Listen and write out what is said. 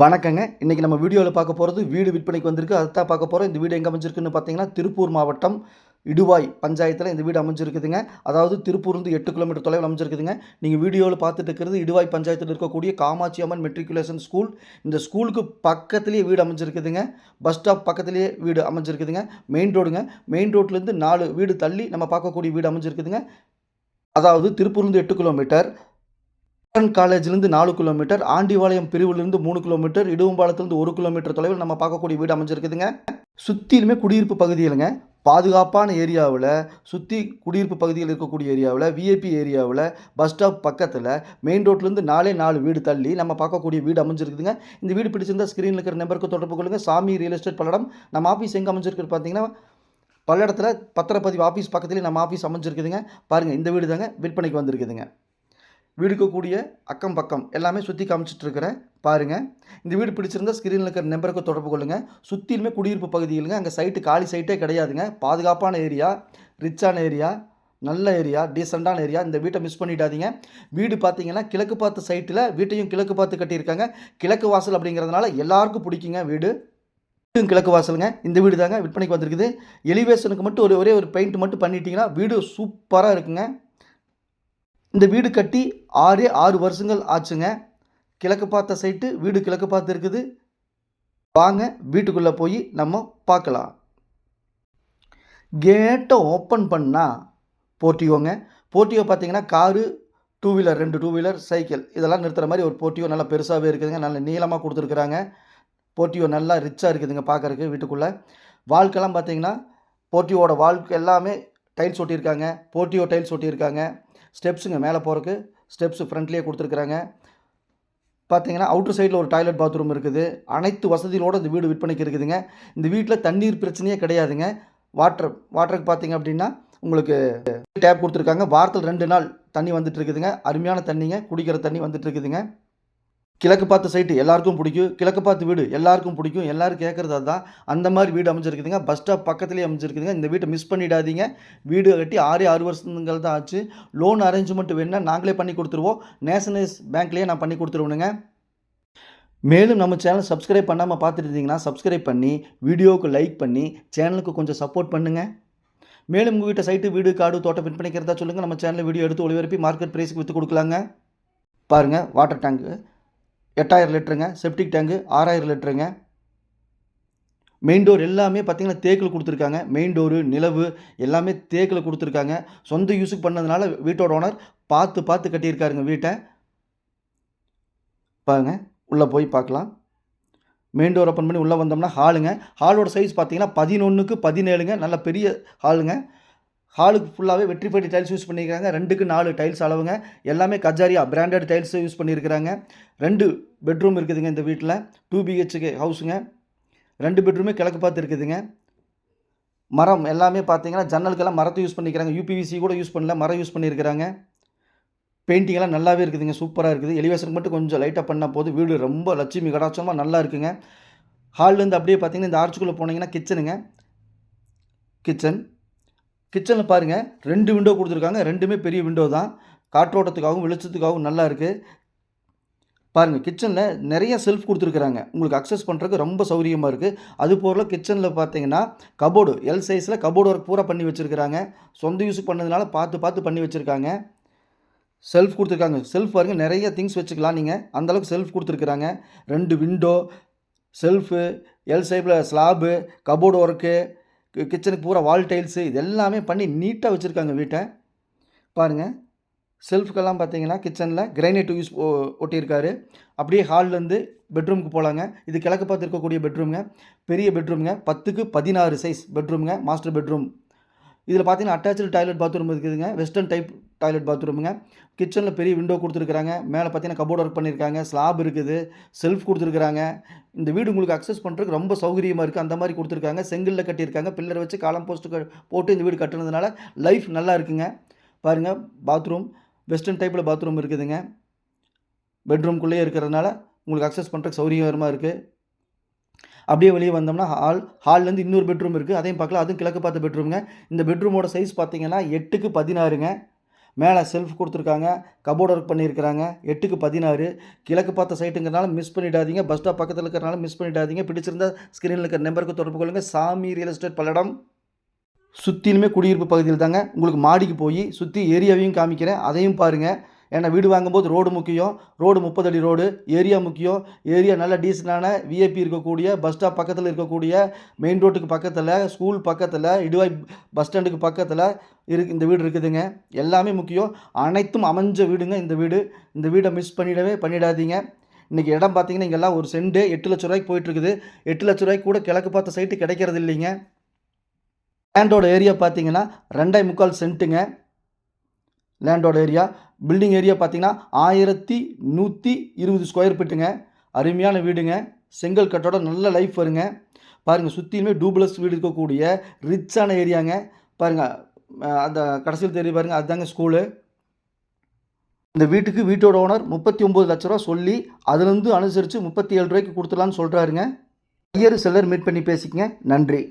வணக்கங்க. இன்றைக்கி நம்ம வீடியோவில் பார்க்க போகிறது வீடு விற்பனைக்கு வந்திருக்கு. அதுதான் பார்க்க போகிறோம் இந்த வீடு எங்கே அமைஞ்சிருக்குன்னு பார்த்தீங்கன்னா திருப்பூர் மாவட்டம் இடுவாய் பஞ்சாயத்தில் இந்த வீடு அமைஞ்சிருக்குதுங்க. அதாவது திருப்பூர்லேருந்து எட்டு கிலோமீட்டர் தொலைவில் அமைஞ்சிருக்குதுங்க. நீங்கள் வீடியோவில் பார்த்துட்டு இருக்கிறது இடுவாய் பஞ்சாயத்தில் இருக்கக்கூடிய காமாட்சி அம்மன் மெட்ரிகுலேஷன் ஸ்கூல். இந்த ஸ்கூலுக்கு பக்கத்துலேயே வீடு அமைஞ்சிருக்குதுங்க. பஸ் ஸ்டாப் பக்கத்துலேயே வீடு அமைஞ்சிருக்குதுங்க. மெயின் ரோடுங்க. மெயின் ரோட்லேருந்து நாலு வீடு தள்ளி நம்ம பார்க்கக்கூடிய வீடு அமைஞ்சிருக்குதுங்க. அதாவது திருப்பூர்லேருந்து எட்டு கிலோமீட்டர் காலேஜ்லேருந்து நாலு கிலோமீட்டர் ஆண்டிவாளையம் பிரிவுலேருந்து மூணு கிலோமீட்டர் இடுவம்பாளத்துலேருந்து ஒரு கிலோமீட்டர் தொலைவில் நம்ம பார்க்கக்கூடிய வீடு அமைஞ்சிருக்குதுங்க. சுற்றிலுமே குடியிருப்பு பகுதியிலுங்க பாதுகாப்பான ஏரியாவில் சுற்றி குடியிருப்பு பகுதியில் இருக்கக்கூடிய ஏரியாவில் விஐபி ஏரியாவில் பஸ் ஸ்டாப் பக்கத்தில் மெயின் ரோட்லேருந்து நாலே நாலு வீடு தள்ளி நம்ம பார்க்கக்கூடிய வீடு அமைஞ்சிருக்குதுங்க. இந்த வீடு பிடிச்சிருந்தால் ஸ்க்ரீனில் இருக்கிற நம்பருக்கு தொடர்பு கொள்ளுங்கள் சாமி ரியல் எஸ்டேட் பல்லடம் நம்ம ஆஃபீஸ் எங்கே அமைஞ்சிருக்கு பார்த்தீங்கன்னா பல்லடத்தில் பத்திரப்பதிவு ஆஃபீஸ் பக்கத்துலேயே நம்ம ஆஃபீஸ் அமைஞ்சிருக்குதுங்க. பாருங்கள் இந்த வீடு தாங்க விற்பனைக்கு வந்திருக்குதுங்க. வீடுக்கக்கூடிய அக்கம் பக்கம் எல்லாமே சுற்றி காமிச்சிட்ருக்கிறேன். பாருங்கள் இந்த வீடு பிடிச்சிருந்தா ஸ்க்ரீனில் இருக்கிற நம்பருக்கு தொடர்பு கொள்ளுங்கள் சுற்றிலுமே குடியிருப்பு பகுதிகளுங்க அங்கே சைட்டு காலி சைட்டே கிடையாதுங்க. பாதுகாப்பான ஏரியா ரிச்சான ஏரியா நல்ல ஏரியா டீசெண்டான ஏரியா இந்த வீட்டை மிஸ் பண்ணிடாதீங்க. வீடு பார்த்தீங்கன்னா கிழக்கு பார்த்து சைட்டில் வீட்டையும் கிழக்கு பார்த்து கட்டியிருக்காங்க. கிழக்கு வாசல் அப்படிங்கிறதுனால எல்லாருக்கும் பிடிக்குங்க வீடு. கிழக்கு வாசலுங்க. இந்த வீடு தாங்க விற்பனைக்கு வந்திருக்குது. எலிவேஷனுக்கு மட்டும் ஒரு ஒரே ஒரு பெயிண்ட் மட்டும் பண்ணிட்டீங்கன்னா வீடு சூப்பராக இருக்குங்க. இந்த வீடு கட்டி ஆறே ஆறு வருஷங்கள் ஆச்சுங்க. கிழக்கு பார்த்த சைட்டு வீடு கிழக்கு பார்த்து இருக்குது. வாங்க வீட்டுக்குள்ளே போய் நம்ம பார்க்கலாம். கேட்டை ஓப்பன் பண்ணால் போர்ட்டியோங்க போர்ட்டியோ பார்த்தீங்கன்னா காரு டூ வீலர் ரெண்டு டூ வீலர் சைக்கிள் இதெல்லாம் நிறுத்துகிற மாதிரி ஒரு போர்ட்டியோ நல்லா பெருசாகவே இருக்குதுங்க. நல்ல நீளமாக கொடுத்துருக்குறாங்க. போர்ட்டியோ நல்லா ரிச்சாக இருக்குதுங்க பார்க்குறக்கு வீட்டுக்குள்ளே. வாழ்க்கைலாம் பார்த்தீங்கன்னா போர்ட்டியோட வாழ்க்கை எல்லாமே டைல்ஸ் ஒட்டியிருக்காங்க போர்ட்டியோ டைல்ஸ் ஒட்டியிருக்காங்க. ஸ்டெப்ஸுங்க மேலே போகிறக்கு ஸ்டெப்ஸு ஃப்ரண்ட்லேயே கொடுத்துருக்குறாங்க. பார்த்தீங்கன்னா அவுட்டர் சைடில் ஒரு டாய்லெட் பாத்ரூம் இருக்குது. அனைத்து வசதிகளோடு இந்த வீடு விற்பனைக்கு இருக்குதுங்க. இந்த வீட்டில் தண்ணீர் பிரச்சனையே கிடையாதுங்க. வாட்டர் வாட்டருக்கு பார்த்தீங்க அப்படின்னா உங்களுக்கு டேப் கொடுத்துருக்காங்க. வாரத்தில் ரெண்டு நாள் தண்ணி வந்துட்டு இருக்குதுங்க. அருமையான தண்ணிங்க குடிக்கிற தண்ணி வந்துட்டு இருக்குதுங்க. கிழக்கு பார்த்த சைட்டு எல்லாருக்கும் பிடிக்கும். கிழக்கு பார்த்து வீடு எல்லாருக்கும் பிடிக்கும். எல்லோரும் கேட்குறது தான் அந்த மாதிரி வீடு அமைஞ்சிருக்குதுங்க. பஸ் ஸ்டாப் பக்கத்துலேயே அமைஞ்சிருக்குதுங்க. இந்த வீட்டை மிஸ் பண்ணிடாதீங்க. வீடு கட்டி ஆறு ஆறு வருஷங்கள் தான் ஆச்சு. லோன் அரேஞ்ச்மெண்ட் வேணுன்னா நாங்களே பண்ணி கொடுத்துருவோம். நேஷனலைஸ் பேங்க்லேயே நான் பண்ணி கொடுத்துருவேனுங்க. மேலும் நம்ம சேனல் சப்ஸ்கிரைப் பண்ணாமல் பார்த்துட்டு இருந்தீங்கன்னா சப்ஸ்கிரைப் பண்ணி வீடியோவுக்கு லைக் பண்ணி சேனலுக்கு கொஞ்சம் சப்போர்ட் பண்ணுங்கள் மேலும் உங்கள் வீட்டை சைட்டு வீடு காடு தோட்டம் விற்பனைக்கிறதா சொல்லுங்கள் நம்ம சேனலில் வீடியோ எடுத்து ஒளிபரப்பி மார்க்கெட் ப்ரைஸுக்கு விற்று கொடுக்கலாங்க. பாருங்கள் வாட்டர் டேங்க்கு எட்டாயிரம் லிட்டருங்க செப்டிக் டேங்கு ஆறாயிரம் லிட்டருங்க. மெயின் டோர் எல்லாமே பார்த்தீங்கன்னா தேக்கில் கொடுத்துருக்காங்க. மெயின் டோரு நிலவு எல்லாமே தேக்கில் கொடுத்துருக்காங்க. சொந்த யூஸுக்கு பண்ணதுனால வீட்டோட ஓனர் பார்த்து பார்த்து கட்டியிருக்காருங்க வீட்டை. பாருங்க உள்ளே போய் பார்க்கலாம். மெயின் டோர் ஓப்பன் பண்ணி உள்ளே வந்தோம்னா ஹாலுங்க ஹாலோட சைஸ் பார்த்தீங்கன்னா பதினொன்றுக்கு பதினேழுங்க. நல்ல பெரிய ஹாலுங்க ஹாலுக்கு ஃபுல்லாகவே வெற்றி வெற்றிப்பேட்டி டைல்ஸ் யூஸ் பண்ணியிருக்காங்க. ரெண்டுக்கு நாலு டைல்ஸ் அளவுங்க. எல்லாமே கஜாரியா பிராண்டட் டைல்ஸ் யூஸ் பண்ணியிருக்கிறாங்க. ரெண்டு பெட்ரூம் இருக்குதுங்க இந்த வீட்டில் டூ பிஹெச்கே ஹவுஸுங்க ரெண்டு பெட்ரூமே கிழக்கு பார்த்து இருக்குதுங்க. மரம் எல்லாமே பார்த்தீங்கன்னா ஜன்னலுக்கெல்லாம் மரத்தை யூஸ் பண்ணிக்கிறாங்க. யூபிவிசி கூட யூஸ் பண்ணல மரம் யூஸ் பண்ணியிருக்கிறாங்க. பெயிண்டிங்கெல்லாம் நல்லாவே இருக்குதுங்க சூப்பராக இருக்குது. எலிவேஷனுக்கு மட்டும் கொஞ்சம் லைட்டாக பண்ணால் போது வீடு ரொம்ப லட்சுமி கடாட்சமாக நல்லா இருக்குங்க. ஹால்லேருந்து அப்படியே பார்த்தீங்கன்னா இந்த ஆர்ச்சுக்குள்ளே போனீங்கன்னா கிச்சனுங்க கிச்சன் கிச்சனில் பாருங்கள் ரெண்டு விண்டோ கொடுத்துருக்காங்க. ரெண்டுமே பெரிய விண்டோ தான். காற்றோட்டத்துக்காகவும் வெளிச்சத்துக்காகவும் நல்லா இருக்குது பாருங்கள் கிச்சனில் நிறைய செல்ஃப் கொடுத்துருக்குறாங்க. உங்களுக்கு அக்சஸ் பண்ணுறதுக்கு ரொம்ப சௌகரியமாக இருக்குது அது போல் கிச்சனில் பார்த்தீங்கன்னா கபோர்டு எல் சைஸில் கபோர்டு ஒர்க் பூரா பண்ணி வச்சுருக்கிறாங்க. சொந்த யூஸ் பண்ணதுனால பார்த்து பார்த்து பண்ணி வச்சுருக்காங்க. செல்ஃப் கொடுத்துருக்காங்க. செல்ஃப் பாருங்கள் நிறைய திங்ஸ் வச்சுக்கலாம் நீங்கள் அந்தளவுக்கு செல்ஃப் கொடுத்துருக்குறாங்க. ரெண்டு விண்டோ செல்ஃபு எல் சைப்பில் ஸ்லாபு கபோர்டு ஒர்க்கு கிச்சனுக்கு பூரா வால் டைல்ஸு இது எல்லாமே பண்ணி நீட்டாக வச்சுருக்காங்க வீட்டை. பாருங்கள் செல்ஃப்க்கெல்லாம் பார்த்தீங்கன்னா கிச்சனில் கிரைனைட் யூஸ் ஒட்டியிருக்காரு. அப்படியே ஹால்லேருந்து பெட்ரூமுக்கு போகலாங்க இது கிழக்கு பார்த்து இருக்கக்கூடிய பெட்ரூம்ங்க பெரிய பெட்ரூம்ங்க பத்துக்கு பதினாறு சைஸ் பெட்ரூமுங்க மாஸ்டர் பெட்ரூம் இதில் பார்த்தீங்கன்னா அட்டாச்சு டாய்லெட் பாத்ரூம் இருக்குதுங்க. வெஸ்டர்ன் டைப் டாய்லெட் பாத்ரூமுங்க கிச்சனில் பெரிய விண்டோ கொடுத்துருக்குறாங்க. மேலே பார்த்தீங்கன்னா கபோர்ட் ஒர்க் பண்ணியிருக்காங்க ஸ்லாப் இருக்குது. செல்ஃப் கொடுத்துருக்குறாங்க. இந்த வீடு உங்களுக்கு அக்சஸ் பண்ணுறதுக்கு ரொம்ப சௌகரியமாக இருக்குது அந்த மாதிரி கொடுத்துருக்காங்க. செங்கலில் கட்டியிருக்காங்க. பில்லர் வச்சு காலம் போஸ்ட்டு போட்டு இந்த வீடு கட்டுனதுனால லைஃப் நல்லா இருக்குங்க. பாருங்கள் பாத்ரூம் வெஸ்டர்ன் டைப்பில் பாத்ரூம் இருக்குதுங்க. பெட்ரூம்குள்ளேயே இருக்கிறதுனால உங்களுக்கு அக்சஸ் பண்ணுறதுக்கு சௌகரியமாக இருக்குது அப்படியே வெளியே வந்தோம்னா ஹால் ஹால்லேருந்து இன்னொரு பெட்ரூம் இருக்குது அதையும் பார்க்கலாம். அதுவும் கிழக்கு பார்த்த பெட்ரூமுங்க இந்த பெட்ரூமோட சைஸ் பார்த்தீங்கன்னா எட்டுக்கு பதினாறுங்க. மேலே செல்ஃப் கொடுத்துருக்காங்க கபோர்ட் ஒர்க் பண்ணியிருக்கிறாங்க. எட்டுக்கு பதினாறு. கிழக்கு பார்த்த சைட்டுங்கிறனால மிஸ் பண்ணிடாதீங்க. பஸ் ஸ்டாப் பக்கத்தில் இருக்கிறனால மிஸ் பண்ணிடாதீங்க. பிடிச்சிருந்தா ஸ்க்ரீனில் இருக்கிற நம்பருக்கு தொடர்பு கொள்ளுங்கள் சாமி ரியல் எஸ்டேட் பல்லடம். சுற்றிலுமே குடியிருப்பு பகுதியில் தாங்க உங்களுக்கு மாடிக்கு போய் சுற்றி ஏரியாவையும் காமிக்கிறேன். அதையும் பாருங்கள் ஏன்னா வீடு வாங்கும்போது ரோடு முக்கியம். ரோடு முப்பது அடி ரோடு ஏரியா முக்கியம். ஏரியா நல்ல டீசெண்டான விஐபி இருக்கக்கூடிய பஸ் ஸ்டாப் பக்கத்தில் இருக்கக்கூடிய மெயின் ரோட்டுக்கு பக்கத்தில் ஸ்கூல் பக்கத்தில் இடுவாய் பஸ் ஸ்டாண்டுக்கு பக்கத்தில் இருக்கு இந்த வீடு இருக்குதுங்க. எல்லாமே முக்கியம். அனைத்தும் அமைஞ்ச வீடுங்க இந்த வீடு. இந்த வீடை மிஸ் பண்ணிடவே பண்ணிடாதீங்க. இன்றைக்கி இடம் பார்த்தீங்கன்னா இங்கெல்லாம் ஒரு செண்டு எட்டு லட்ச ரூபாய்க்கு போயிட்டுருக்குது. எட்டு லட்ச ரூபாய்க்கு கூட கிழக்கு பார்த்த சைட்டு கிடைக்கிறது இல்லைங்க. லேண்டோட ஏரியா பார்த்தீங்கன்னா ரெண்டாயிரம் முக்கால் சென்ட்டுங்க. லேண்டோட ஏரியா பில்டிங் ஏரியா பார்த்தீங்கன்னா ஆயிரத்தி நூற்றி இருபது ஸ்கொயர் ஃபீட்டுங்க அருமையான வீடுங்க. செங்கல் கட்டோட நல்ல லைஃப் வருங்க. பாருங்கள் சுற்றிலுமே டூப்ளஸ் வீடு இருக்கக்கூடிய ரிச்சான ஏரியாங்க பாருங்கள் அந்த கடைசியில் தெரிய பாருங்கள் அதுதாங்க ஸ்கூலு இந்த வீட்டுக்கு வீட்டோட ஓனர் முப்பத்தி ஒம்பது லட்ச ரூபா சொல்லி அதுலேருந்து அனுசரித்து முப்பத்தி ஏழு ரூபாய்க்கு கொடுத்துடலான்னு சொல்கிறாருங்க ஐயர் செல்லர் மீட் பண்ணி பேசிக்கங்க. நன்றி.